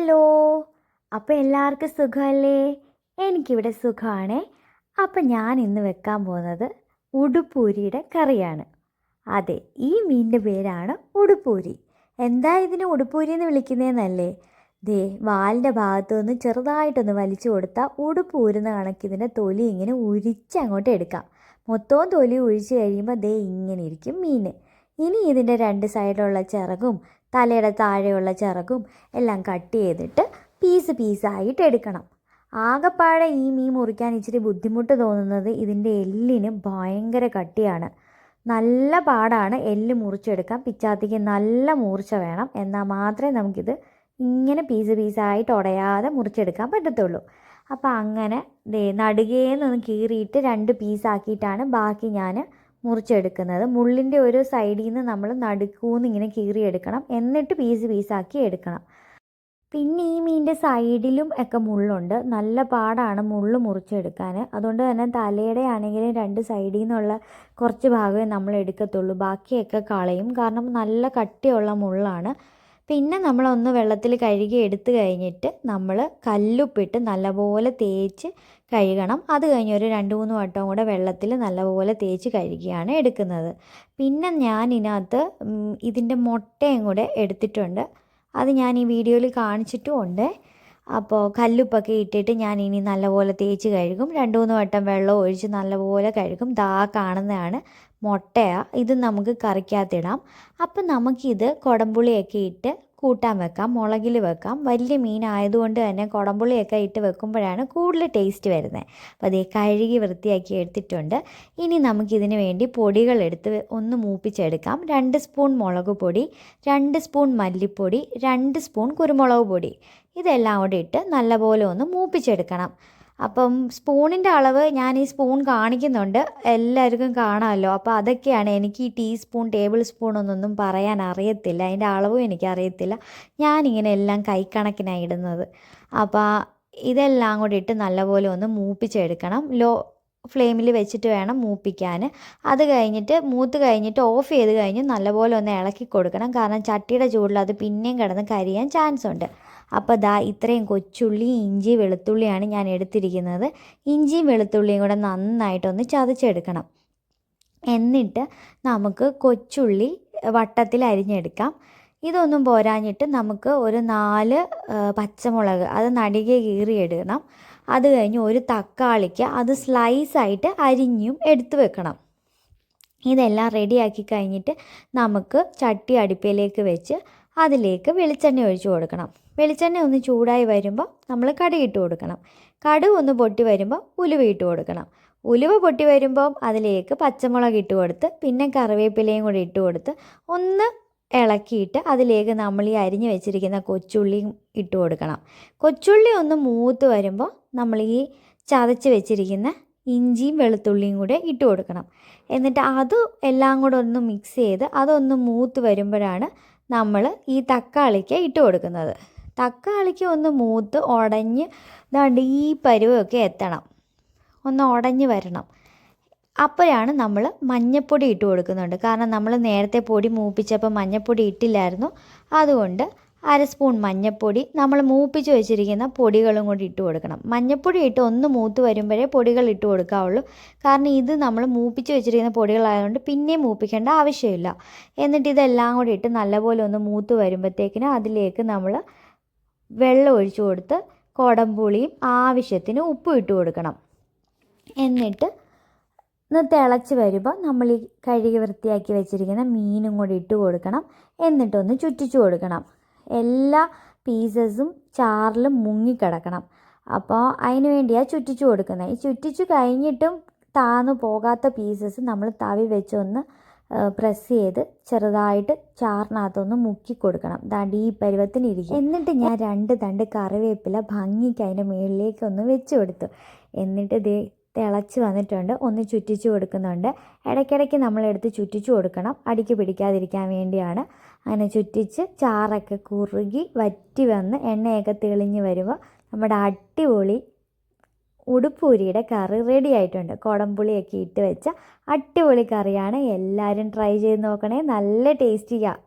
Hello അപ്പോൾ എല്ലാവർക്കും സുഖമല്ലേ? എനിക്കിവിടെ സുഖമാണ്. അപ്പം ഞാൻ ഇന്ന് വെക്കാൻ പോകുന്നത് ഉടുപ്പൂരിയുടെ കറിയാണ്. അതെ ഈ മീനിന്റെ പേരാണ് ഉടുപ്പൂരി. എന്താ ഇതിനെ ഉടുപ്പൂരി എന്ന് വിളിക്കുന്നതെന്നല്ലേ? ദേ വാലിന്റെ ഭാഗത്തു നിന്ന് ചെറുതായിട്ടൊന്ന് വലിച്ചു കൊടുത്താൽ ഉടുപ്പൂരുന്ന കണക്കിതിന്റെ തൊലി ഇങ്ങനെ ഉരിച്ച് അങ്ങോട്ട് എടുക്കാം. മൊത്തവും തൊലി ഒഴിച്ച് കഴിയുമ്പോൾ ദേ ഇങ്ങനെ ഇരിക്കും മീൻ. ഇനി ഇതിന്റെ രണ്ട് സൈഡിലുള്ള ചിറകും തലയുടെ താഴെയുള്ള ചിറകും എല്ലാം കട്ട് ചെയ്തിട്ട് പീസ് പീസായിട്ട് എടുക്കണം. ആകപ്പാടെ ഈ മീൻ മുറിക്കാൻ ഇച്ചിരി ബുദ്ധിമുട്ട് തോന്നുന്നത് ഇതിന്റെ എല്ലിന് ഭയങ്കര കട്ടിയാണ്. നല്ല പാടാണ് എല്ല് മുറിച്ചെടുക്കാൻ. പിച്ചാത്തിക്ക് നല്ല മൂർച്ച വേണം. എന്നാൽ മാത്രമേ നമുക്കിത് ഇങ്ങനെ പീസ് പീസായിട്ട് ഉടയാതെ മുറിച്ചെടുക്കാൻ പറ്റത്തുള്ളൂ. അപ്പോൾ അങ്ങനെ നടുകേന്നൊന്ന് കീറിയിട്ട് രണ്ട് പീസാക്കിയിട്ടാണ് ബാക്കി ഞാൻ മുറിച്ചെടുക്കുന്നത്. മുള്ളിന്റെ ഒരു സൈഡിൽ നിന്ന് നമ്മൾ നടുക്കൂന്ന് ഇങ്ങനെ കീറിയെടുക്കണം. എന്നിട്ട് പീസ് പീസാക്കി എടുക്കണം. പിന്നെ ഈ മീനിന്റെ സൈഡിലും ഒക്കെ മുള്ളുണ്ട്. നല്ല പാടാണ് മുള്ള് മുറിച്ചെടുക്കാൻ അതുകൊണ്ട് തന്നെ തലയുടെ ആണെങ്കിലും രണ്ട് സൈഡിൽ നിന്നുള്ള കുറച്ച് ഭാഗമേ നമ്മൾ എടുക്കത്തുള്ളൂ ബാക്കിയൊക്കെ കളയും. കാരണം നല്ല കട്ടിയുള്ള മുള്ളാണ്. പിന്നെ നമ്മളൊന്ന് വെള്ളത്തിൽ കഴുകി എടുത്തു കഴിഞ്ഞിട്ട് നമ്മൾ കല്ലുപ്പിട്ട് നല്ലപോലെ തേച്ച് കഴുകണം. അത് കഴിഞ്ഞ് ഒരു രണ്ട് മൂന്ന് വട്ടം കൂടെ വെള്ളത്തിൽ നല്ലപോലെ തേച്ച് കഴുകിയാണ് എടുക്കുന്നത്. പിന്നെ ഞാൻ ഇതിനകത്ത് ഇതിന്റെ മുട്ടയും കൂടെ എടുത്തിട്ടുണ്ട്. അത് ഞാൻ ഈ വീഡിയോയിൽ കാണിച്ചിട്ടും ഉണ്ട്. അപ്പോൾ കല്ലുപ്പൊക്കെ ഇട്ടിട്ട് ഞാൻ ഇനി നല്ലപോലെ തേച്ച് കഴുകും. രണ്ട് മൂന്ന് വട്ടം വെള്ളം ഒഴിച്ച് നല്ലപോലെ കഴുകും. ദാ കാണുന്നതാണ് മുട്ടയാണ് ഇത് നമുക്ക് കറിക്കകത്തിടാം അപ്പം നമുക്കിത് കുടംപുളിയൊക്കെ ഇട്ട് കൂട്ടാൻ വെക്കാം. മുളകിൽ വെക്കാം. വലിയ മീൻ ആയതുകൊണ്ട് തന്നെ കുടംപുളിയൊക്കെ ഇട്ട് വെക്കുമ്പോഴാണ് കൂടുതൽ ടേസ്റ്റ് വരുന്നത്. അപ്പോൾ അതേ കഴുകി വൃത്തിയാക്കി എടുത്തിട്ടുണ്ട്. ഇനി നമുക്കിതിന് വേണ്ടി പൊടികൾ എടുത്ത് ഒന്ന് മൂപ്പിച്ചെടുക്കാം. രണ്ട് സ്പൂൺ മുളക് പൊടി രണ്ട് സ്പൂൺ മല്ലിപ്പൊടി രണ്ട് സ്പൂൺ കുരുമുളക് പൊടി. ഇതെല്ലാം കൂടി ഇട്ട് നല്ലപോലെ ഒന്ന് മൂപ്പിച്ചെടുക്കണം. അപ്പം സ്പൂണിന്റെ അളവ് ഞാൻ ഈ സ്പൂൺ കാണിക്കുന്നുണ്ട്. എല്ലാവർക്കും കാണാമല്ലോ. അപ്പോൾ അതൊക്കെയാണ് എനിക്ക് ഈ ടീസ്പൂൺ ടേബിൾ സ്പൂൺ ഒന്നൊന്നും പറയാൻ അറിയത്തില്ല. അതിന്റെ അളവും എനിക്കറിയത്തില്ല ഞാനിങ്ങനെ എല്ലാം കൈക്കണക്കിനാണ് ഇടുന്നത്. അപ്പോൾ ഇതെല്ലാം കൂടി ഇട്ട് നല്ലപോലെ ഒന്ന് മൂപ്പിച്ചെടുക്കണം. ലോ ഫ്ലെയിമിൽ വെച്ചിട്ട് വേണം മൂപ്പിക്കാൻ. അത് കഴിഞ്ഞിട്ട് മൂത്ത് കഴിഞ്ഞിട്ട് ഓഫ് ചെയ്ത് കഴിഞ്ഞ് നല്ലപോലെ ഒന്ന് ഇളക്കി കൊടുക്കണം. കാരണം ചട്ടിയുടെ ചൂടിൽ അത് പിന്നെയും കിടന്ന് കരിയാൻ ചാൻസ് ഉണ്ട് അപ്പോൾ ദാ ഇത്രയും കൊച്ചുള്ളി ഇഞ്ചി വെളുത്തുള്ളിയാണ് ഞാൻ എടുത്തിരിക്കുന്നത്. ഇഞ്ചിയും വെളുത്തുള്ളിയും കൂടെ നന്നായിട്ടൊന്ന് ചതച്ചെടുക്കണം. എന്നിട്ട് നമുക്ക് കൊച്ചുള്ളി വട്ടത്തിൽ അരിഞ്ഞെടുക്കാം. ഇതൊന്നും പോരാഞ്ഞിട്ട് നമുക്ക് ഒരു നാല് പച്ചമുളക് അത് നടികെ കീറിയെടുക്കണം. അത് കഴിഞ്ഞ് ഒരു തക്കാളിക്ക് അത് സ്ലൈസായിട്ട് അരിഞ്ഞും എടുത്തു വെക്കണം. ഇതെല്ലാം റെഡിയാക്കി കഴിഞ്ഞിട്ട് നമുക്ക് ചട്ടി അടുപ്പിലേക്ക് വെച്ച് അതിലേക്ക് വെളിച്ചെണ്ണ ഒഴിച്ചു കൊടുക്കണം. വെളിച്ചെണ്ണ ഒന്ന് ചൂടായി വരുമ്പോൾ നമ്മൾ കടുകിട്ട് കൊടുക്കണം. കടുക് ഒന്ന് പൊട്ടി വരുമ്പോൾ ഉലുവ ഇട്ട് കൊടുക്കണം. ഉലുവ പൊട്ടി വരുമ്പോൾ അതിലേക്ക് പച്ചമുളക് ഇട്ട് കൊടുത്ത് പിന്നെ കറിവേപ്പിലയും കൂടി ഇട്ട് കൊടുത്ത് ഒന്ന് ഇളക്കിയിട്ട് അതിലേക്ക് നമ്മൾ ഈ അരിഞ്ഞു വെച്ചിരിക്കുന്ന കൊച്ചുള്ളിയും ഇട്ട് കൊടുക്കണം. കൊച്ചുള്ളി ഒന്ന് മൂത്ത് വരുമ്പോൾ നമ്മൾ ഈ ചതച്ച് വെച്ചിരിക്കുന്ന ഇഞ്ചിയും വെളുത്തുള്ളിയും കൂടെ ഇട്ട് കൊടുക്കണം. എന്നിട്ട് അത് എല്ലാം കൂടെ ഒന്ന് മിക്സ് ചെയ്ത് അതൊന്ന് മൂത്ത് വരുമ്പോഴാണ് നമ്മൾ ഈ തക്കാളിക്ക് ഇട്ട് കൊടുക്കുന്നത്. തക്കാളിക്ക് ഒന്ന് മൂത്ത് ഉടഞ്ഞ് ഇതാണ്ട് ഈ പരുവമൊക്കെ എത്തണം. ഒന്ന് ഉടഞ്ഞ് വരണം. അപ്പോഴാണ് നമ്മൾ മഞ്ഞപ്പൊടി ഇട്ട് കൊടുക്കുന്നുണ്ട്. കാരണം നമ്മൾ നേരത്തെ പൊടി മൂപ്പിച്ചപ്പോൾ മഞ്ഞപ്പൊടി ഇട്ടില്ലായിരുന്നു. അതുകൊണ്ട് അര സ്പൂൺ മഞ്ഞപ്പൊടി നമ്മൾ മൂപ്പിച്ച് വെച്ചിരിക്കുന്ന പൊടികളും കൂടി ഇട്ട് കൊടുക്കണം. മഞ്ഞപ്പൊടി ഇട്ട് ഒന്ന് മൂത്ത് വരുമ്പോഴേ പൊടികൾ ഇട്ട് കൊടുക്കാവുള്ളൂ. കാരണം ഇത് നമ്മൾ മൂപ്പിച്ച് വെച്ചിരിക്കുന്ന പൊടികളായതുകൊണ്ട് പിന്നെ മൂപ്പിക്കേണ്ട ആവശ്യമില്ല. എന്നിട്ട് ഇതെല്ലാം കൂടി ഇട്ട് നല്ലപോലെ ഒന്ന് മൂത്ത് വരുമ്പോഴത്തേക്കിനും അതിലേക്ക് നമ്മൾ വെള്ളം ഒഴിച്ചു കൊടുത്ത് കോടമ്പുളിയും ആവശ്യത്തിന് ഉപ്പും ഇട്ട് കൊടുക്കണം. എന്നിട്ട് ഒന്ന് തിളച്ച് വരുമ്പോൾ നമ്മൾ ഈ കഴുകി വൃത്തിയാക്കി വെച്ചിരിക്കുന്ന മീനും കൂടി ഇട്ട് കൊടുക്കണം. എന്നിട്ടൊന്ന് ചുറ്റിച്ചു കൊടുക്കണം. എല്ലാ പീസസും ചാറിലും മുങ്ങിക്കിടക്കണം അപ്പോൾ അതിന് വേണ്ടിയാണ് ചുറ്റിച്ചു കൊടുക്കുന്നത്. ഈ ചുറ്റിച്ചു കഴിഞ്ഞിട്ടും താന്നു പോകാത്ത പീസസ് നമ്മൾ തവി വെച്ചൊന്ന് പ്രസ് ചെയ്ത് ചെറുതായിട്ട് ചാറിനകത്തൊന്ന് മുക്കി കൊടുക്കണം ദാണ്ട് ഈ പരുവത്തിന് ഇരിക്കും എന്നിട്ട് ഞാൻ രണ്ട് തണ്ട് കറിവേപ്പില ഭംഗിക്ക് അതിന്റെ മുകളിലേക്ക് ഒന്ന് വെച്ച് കൊടുത്തു എന്നിട്ട് ഇത് തിളച്ച് വന്നിട്ടുണ്ട്. ഒന്ന് ചുറ്റിച്ചു കൊടുക്കുന്നുണ്ട്. ഇടയ്ക്കിടയ്ക്ക് നമ്മളെടുത്ത് ചുറ്റിച്ചു കൊടുക്കണം. അടിക്ക് പിടിക്കാതിരിക്കാൻ വേണ്ടിയാണ്. അങ്ങനെ ചുറ്റിച്ച് ചാറൊക്കെ കുറുകി വറ്റി വന്ന് എണ്ണയൊക്കെ തെളിഞ്ഞ് വരുമ്പോൾ നമ്മുടെ അടിപൊളി ഉടുപ്പൂരിയുടെ കറി റെഡി ആയിട്ടുണ്ട്. കുടംപുളിയൊക്കെ ഇട്ട് വെച്ച അടിപൊളി കറിയാണ്. എല്ലാവരും ട്രൈ ചെയ്ത് നോക്കണേ. നല്ല ടേസ്റ്റിയാണ്